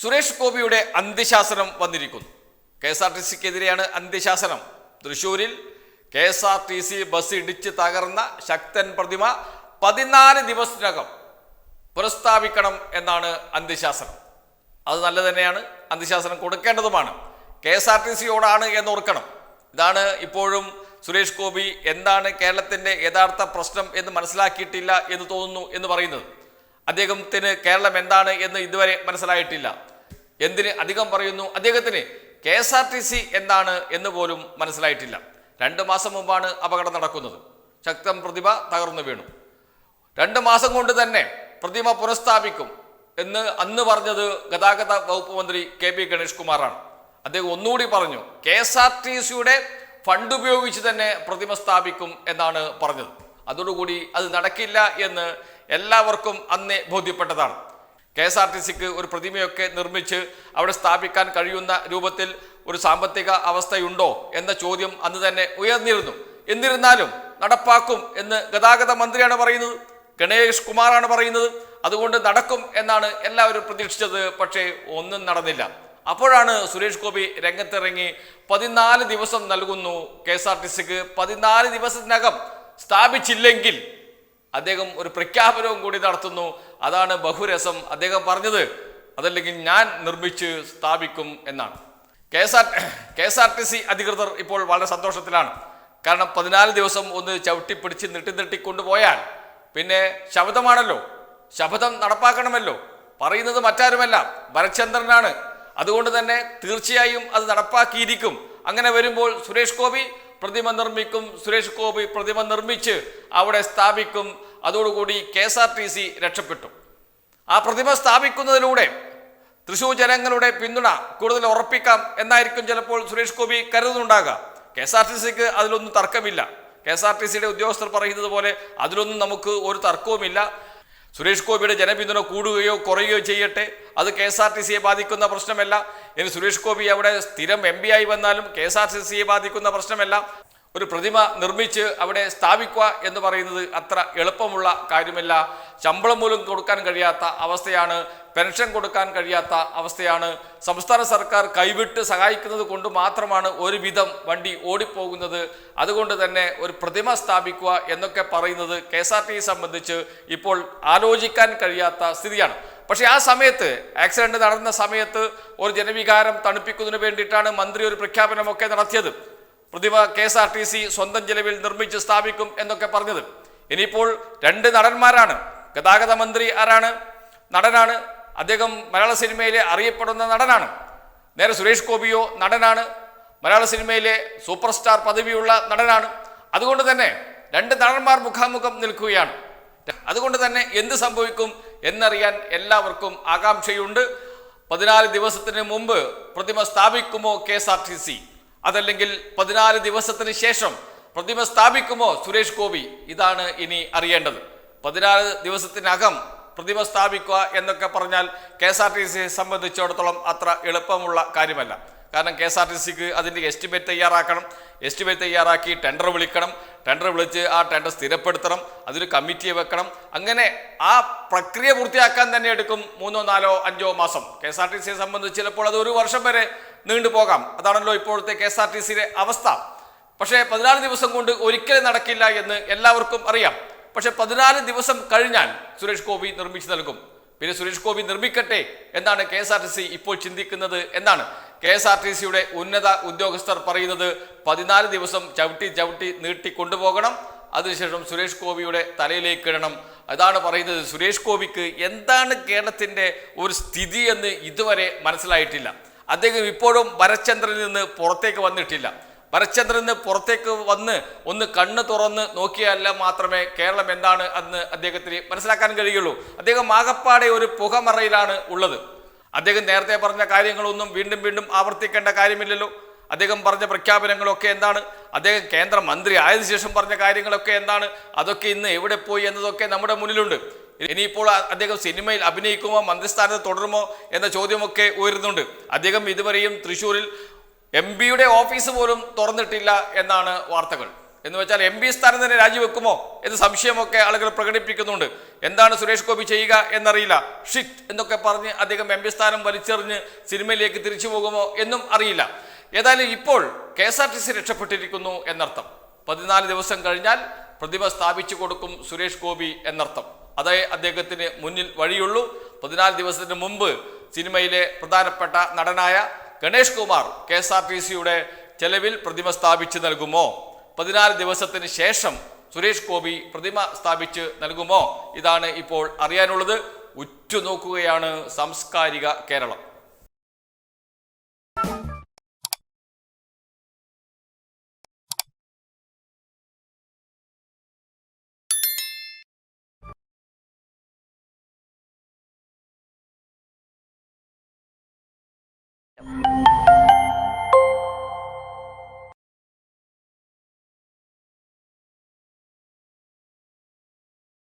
സുരേഷ് ഗോപിയുടെ അന്ത്യശാസനം വന്നിരിക്കുന്നു. കെ എസ് ആർ ടി സിക്കെതിരെയാണ് അന്ത്യശാസനം. തൃശൂരിൽ K S R T C bus ഇടിച്ച് തകർന്ന ശക്തൻ പ്രതിമ പതിനാല് ദിവസത്തിനകം പുനഃസ്ഥാപിക്കണം എന്നാണ് അന്ത്യശാസനം. അത് നല്ല തന്നെയാണ്. അന്ത്യശാസനം കൊടുക്കേണ്ടതുമാണ്. കെ എസ് ആർ ടി സിയോടാണ് എന്ന് ഓർക്കണം ഇതാണ് ഇപ്പോഴും സുരേഷ് ഗോപി എന്താണ് കേരളത്തിന്റെ യഥാർത്ഥ പ്രശ്നം എന്ന് മനസ്സിലാക്കിയിട്ടില്ല എന്ന് തോന്നുന്നു എന്ന് പറയുന്നത്. അദ്ദേഹത്തിന് കേരളം എന്താണ് എന്ന് ഇതുവരെ മനസ്സിലായിട്ടില്ല. എന്തിന് അധികം പറയുന്നു? അദ്ദേഹത്തിന് K S R T C എന്താണ് എന്ന് പോലും മനസ്സിലായിട്ടില്ല. രണ്ട് മാസം മുമ്പാണ് അപകടം നടക്കുന്നത്. ശക്തം പ്രതിഭ തകർന്നു വീണു. രണ്ട് മാസം കൊണ്ട് തന്നെ പ്രതിമ പുനഃസ്ഥാപിക്കും എന്ന് അന്ന് പറഞ്ഞത് ഗതാഗത വകുപ്പ് മന്ത്രി കെ പി ഗണേഷ് കുമാറാണ്. അദ്ദേഹം ഒന്നുകൂടി പറഞ്ഞു കെ എസ് ആർ ടി സിയുടെ ഫണ്ട് ഉപയോഗിച്ച് തന്നെ പ്രതിമ സ്ഥാപിക്കും എന്നാണ് പറഞ്ഞത്. അതോടുകൂടി അത് നടക്കില്ല എന്ന് എല്ലാവർക്കും അന്നേ ബോധ്യപ്പെട്ടതാണ്. കെ എസ് ആർ ടി സിക്ക് ഒരു പ്രതിമയൊക്കെ നിർമ്മിച്ച് അവിടെ സ്ഥാപിക്കാൻ കഴിയുന്ന രൂപത്തിൽ ഒരു സാമ്പത്തിക അവസ്ഥയുണ്ടോ എന്ന ചോദ്യം അന്ന് തന്നെ ഉയർന്നിരുന്നു. എന്നിരുന്നാലും നടപ്പാക്കും എന്ന് ഗതാഗത മന്ത്രിയാണ് പറയുന്നത് ഗണേഷ് കുമാറാണ് പറയുന്നത്. അതുകൊണ്ട് നടക്കും എന്നാണ് എല്ലാവരും പ്രതീക്ഷിച്ചത് പക്ഷേ ഒന്നും നടന്നില്ല. അപ്പോഴാണ് സുരേഷ് ഗോപി രംഗത്തിറങ്ങി പതിനാല് ദിവസം നൽകുന്നു കെ എസ് ആർ ടി സിക്ക്. പതിനാല് ദിവസത്തിനകം സ്ഥാപിച്ചില്ലെങ്കിൽ അദ്ദേഹം ഒരു പ്രഖ്യാപനവും കൂടി നടത്തുന്നു. അതാണ് ബഹുരസം. അദ്ദേഹം പറഞ്ഞത് അതല്ലെങ്കിൽ ഞാൻ നിർമ്മിച്ച് സ്ഥാപിക്കും എന്നാണ്. K S R K S R T C അധികൃതർ ഇപ്പോൾ വളരെ സന്തോഷത്തിലാണ്. കാരണം പതിനാല് ദിവസം ഒന്ന് ചവിട്ടിപ്പിടിച്ച് നീട്ടി നീട്ടി കൊണ്ടുപോയാൽ പിന്നെ ശബ്ദമാണല്ലോ ശബ്ദം നടപ്പാക്കണമല്ലോ. പറയുന്നത് മറ്റാരുമല്ല. ഭരചന്ദ്രനാണ് അതുകൊണ്ട് തന്നെ തീർച്ചയായും അത് നടപ്പാക്കിയിരിക്കും. അങ്ങനെ വരുമ്പോൾ സുരേഷ് ഗോപി പ്രതിമ നിർമ്മിക്കും. സുരേഷ് ഗോപി പ്രതിമ നിർമ്മിച്ച് അവിടെ സ്ഥാപിക്കും. അതോടുകൂടി K S R T C രക്ഷപ്പെട്ടു. ആ പ്രതിമ സ്ഥാപിക്കുന്നതിലൂടെ തൃശൂർ ജനങ്ങളുടെ പിന്തുണ കൂടുതൽ ഉറപ്പിക്കാം എന്നായിരിക്കും ചിലപ്പോൾ സുരേഷ് ഗോപി കരുതുന്നുണ്ടാകുക കെ എസ് ആർ ടി സിക്ക് അതിലൊന്നും തർക്കമില്ല. കെ എസ് ആർ ടി സിയുടെ ഉദ്യോഗസ്ഥർ പറയുന്നത് പോലെ അതിലൊന്നും നമുക്ക് ഒരു തർക്കവുമില്ല. സുരേഷ് ഗോപിയുടെ ജനപിന്തുണ കൂടുകയോ കുറയുകയോ ചെയ്യട്ടെ? അത് കെ എസ് ആർ ടി സിയെ ബാധിക്കുന്ന പ്രശ്നമല്ല. ഇനി സുരേഷ് ഗോപി അവിടെ സ്ഥിരം എം ആയി വന്നാലും കെ എസ് ആർ ടി സിയെ ബാധിക്കുന്ന പ്രശ്നമല്ല. ഒരു പ്രതിമ നിർമ്മിച്ച് അവിടെ സ്ഥാപിക്കുക എന്ന് പറയുന്നത് അത്ര എളുപ്പമുള്ള കാര്യമല്ല. ശമ്പളം മൂലം കൊടുക്കാൻ കഴിയാത്ത അവസ്ഥയാണ് പെൻഷൻ കൊടുക്കാൻ കഴിയാത്ത അവസ്ഥയാണ്. സംസ്ഥാന സർക്കാർ കൈവിട്ട് സഹായിക്കുന്നത് കൊണ്ട് മാത്രമാണ് ഒരുവിധം വണ്ടി ഓടിപ്പോകുന്നത്. അതുകൊണ്ട് തന്നെ ഒരു പ്രതിമ സ്ഥാപിക്കുക എന്നൊക്കെ പറയുന്നത് കെ എസ് ആർ സംബന്ധിച്ച് ഇപ്പോൾ ആലോചിക്കാൻ കഴിയാത്ത സ്ഥിതിയാണ്. പക്ഷേ ആ സമയത്ത് ആക്സിഡന്റ് നടന്ന സമയത്ത് ഒരു ജനവികാരം തണുപ്പിക്കുന്നതിന് വേണ്ടിയിട്ടാണ് മന്ത്രി ഒരു പ്രഖ്യാപനമൊക്കെ നടത്തിയത്. പ്രതിമ K S R T C സ്വന്തം ചെലവിൽ നിർമ്മിച്ച് സ്ഥാപിക്കും എന്നൊക്കെ പറഞ്ഞത്. ഇനിയിപ്പോൾ രണ്ട് നടന്മാരാണ്. ഗതാഗത മന്ത്രി ആരാണ്? നടനാണ്. അദ്ദേഹം മലയാള സിനിമയിലെ അറിയപ്പെടുന്ന നടനാണ്. നേരെ സുരേഷ് ഗോപിയോ നടനാണ്. മലയാള സിനിമയിലെ സൂപ്പർ സ്റ്റാർ പദവിയുള്ള നടനാണ്. അതുകൊണ്ട് തന്നെ രണ്ട് നടന്മാർ മുഖാമുഖം നിൽക്കുകയാണ്. അതുകൊണ്ട് തന്നെ എന്ത് സംഭവിക്കും എന്നറിയാൻ എല്ലാവർക്കും ആകാംക്ഷയുണ്ട്. പതിനാല് ദിവസത്തിന് മുമ്പ് പ്രതിമ സ്ഥാപിക്കുമോ K S R T C? അതല്ലെങ്കിൽ പതിനാല് ദിവസത്തിന് ശേഷം പ്രതിമ സ്ഥാപിക്കുമോ? സുരേഷ് ഗോപി ഇതാണ് ഇനി അറിയേണ്ടത്. പതിനാല് ദിവസത്തിനകം പ്രതിമ സ്ഥാപിക്കുക എന്നൊക്കെ പറഞ്ഞാൽ കെ എസ് ആർ ടി സിയെ സംബന്ധിച്ചിടത്തോളം അത്ര എളുപ്പമുള്ള കാര്യമല്ല. കാരണം കെ എസ് ആർ ടി സിക്ക് അതിന്റെ എസ്റ്റിമേറ്റ് തയ്യാറാക്കണം. എസ്റ്റിമേറ്റ് തയ്യാറാക്കി ടെൻഡർ വിളിക്കണം. ടെൻഡർ വിളിച്ച് ആ ടെൻഡർ സ്ഥിരപ്പെടുത്തണം. അതൊരു കമ്മിറ്റിയെ വെക്കണം. അങ്ങനെ ആ പ്രക്രിയ പൂർത്തിയാക്കാൻ തന്നെ എടുക്കും മൂന്നോ നാലോ അഞ്ചോ മാസം. കെ എസ് ആർ ടി സിയെ സംബന്ധിച്ച് ചിലപ്പോൾ അത് ഒരു വർഷം വരെ നീണ്ടു പോകാം. അതാണല്ലോ ഇപ്പോഴത്തെ കെ എസ് ആർ ടി സിയിലെ അവസ്ഥ. പക്ഷേ പതിനാല് ദിവസം കൊണ്ട് ഒരിക്കലും നടക്കില്ല എന്ന് എല്ലാവർക്കും അറിയാം. പക്ഷേ പതിനാല് ദിവസം കഴിഞ്ഞാൽ സുരേഷ് ഗോപി നിർമ്മിച്ചു നൽകും. പിന്നെ സുരേഷ് ഗോപി നിർമ്മിക്കട്ടെ എന്നാണ് K S R T C ഇപ്പോൾ ചിന്തിക്കുന്നത് എന്നാണ് കെ എസ് ആർ ടി സിയുടെ ഉന്നത ഉദ്യോഗസ്ഥർ പറയുന്നത്. പതിനാല് ദിവസം ചവിട്ടി ചവിട്ടി നീട്ടി കൊണ്ടുപോകണം. അതിനുശേഷം സുരേഷ് ഗോപിയുടെ തലയിലേക്ക് ഇടണം. അതാണ് പറയുന്നത്. സുരേഷ് ഗോപിക്ക് എന്താണ് കേരളത്തിന്റെ ഒരു സ്ഥിതി എന്ന് ഇതുവരെ മനസ്സിലായിട്ടില്ല. അദ്ദേഹം ഇപ്പോഴും ഭരചന്ദ്രനിൽ നിന്ന് പുറത്തേക്ക് വന്നിട്ടില്ല. ഭരചന്ദ്രൻ നിന്ന് പുറത്തേക്ക് വന്ന് ഒന്ന് കണ്ണ് തുറന്ന് നോക്കിയാൽ മാത്രമേ കേരളം എന്താണ് എന്ന് അദ്ദേഹത്തിന് മനസ്സിലാക്കാൻ കഴിയുള്ളൂ. അദ്ദേഹം ആകപ്പാടെ ഒരു പുകമറയിലാണ് ഉള്ളത്. അദ്ദേഹം നേരത്തെ പറഞ്ഞ കാര്യങ്ങളൊന്നും വീണ്ടും വീണ്ടും ആവർത്തിക്കേണ്ട കാര്യമില്ലല്ലോ. അദ്ദേഹം പറഞ്ഞ പ്രഖ്യാപനങ്ങളൊക്കെ എന്താണ്? അദ്ദേഹം കേന്ദ്രമന്ത്രി ആയതിനു ശേഷം പറഞ്ഞ കാര്യങ്ങളൊക്കെ എന്താണ്? അതൊക്കെ ഇന്ന് എവിടെ പോയി എന്നതൊക്കെ നമ്മുടെ മുന്നിലുണ്ട്. ഇനിയിപ്പോൾ അദ്ദേഹം സിനിമയിൽ അഭിനയിക്കുമോ മന്ത്രിസ്ഥാനത്ത് തുടരുമോ എന്ന ചോദ്യമൊക്കെ ഉയരുന്നുണ്ട്. അദ്ദേഹം ഇതുവരെയും തൃശ്ശൂരിൽ എം പിയുടെ ഓഫീസ് പോലും തുറന്നിട്ടില്ല എന്നാണ് വാർത്തകൾ. എന്ന് വെച്ചാൽ എം പി സ്ഥാനം തന്നെ രാജിവെക്കുമോ എന്ന് സംശയമൊക്കെ ആളുകൾ പ്രകടിപ്പിക്കുന്നുണ്ട്. എന്താണ് സുരേഷ് ഗോപി ചെയ്യുക എന്നറിയില്ല. ഷിറ്റ് എന്നൊക്കെ പറഞ്ഞ് അദ്ദേഹം എം സ്ഥാനം വലിച്ചെറിഞ്ഞ് സിനിമയിലേക്ക് തിരിച്ചു പോകുമോ എന്നും അറിയില്ല. ഏതായാലും ഇപ്പോൾ K S R T C രക്ഷപ്പെട്ടിരിക്കുന്നു എന്നർത്ഥം. പതിനാല് ദിവസം കഴിഞ്ഞാൽ പ്രതിമ സ്ഥാപിച്ചു കൊടുക്കും സുരേഷ് ഗോപി എന്നർത്ഥം. അതേ അദ്ദേഹത്തിന് മുന്നിൽ വഴിയുള്ളൂ. പതിനാല് ദിവസത്തിന് മുമ്പ് സിനിമയിലെ പ്രധാനപ്പെട്ട നടനായ Ganesh Kumar K S R T സിയുടെ ചെലവിൽ പ്രതിമ സ്ഥാപിച്ചു നൽകുമോ? പതിനാല് ദിവസത്തിന് ശേഷം സുരേഷ് ഗോപി പ്രതിമ സ്ഥാപിച്ച് നൽകുമോ? ഇതാണ് ഇപ്പോൾ അറിയാനുള്ളത്. ഉറ്റുനോക്കുകയാണ് സാംസ്കാരിക കേരളം. you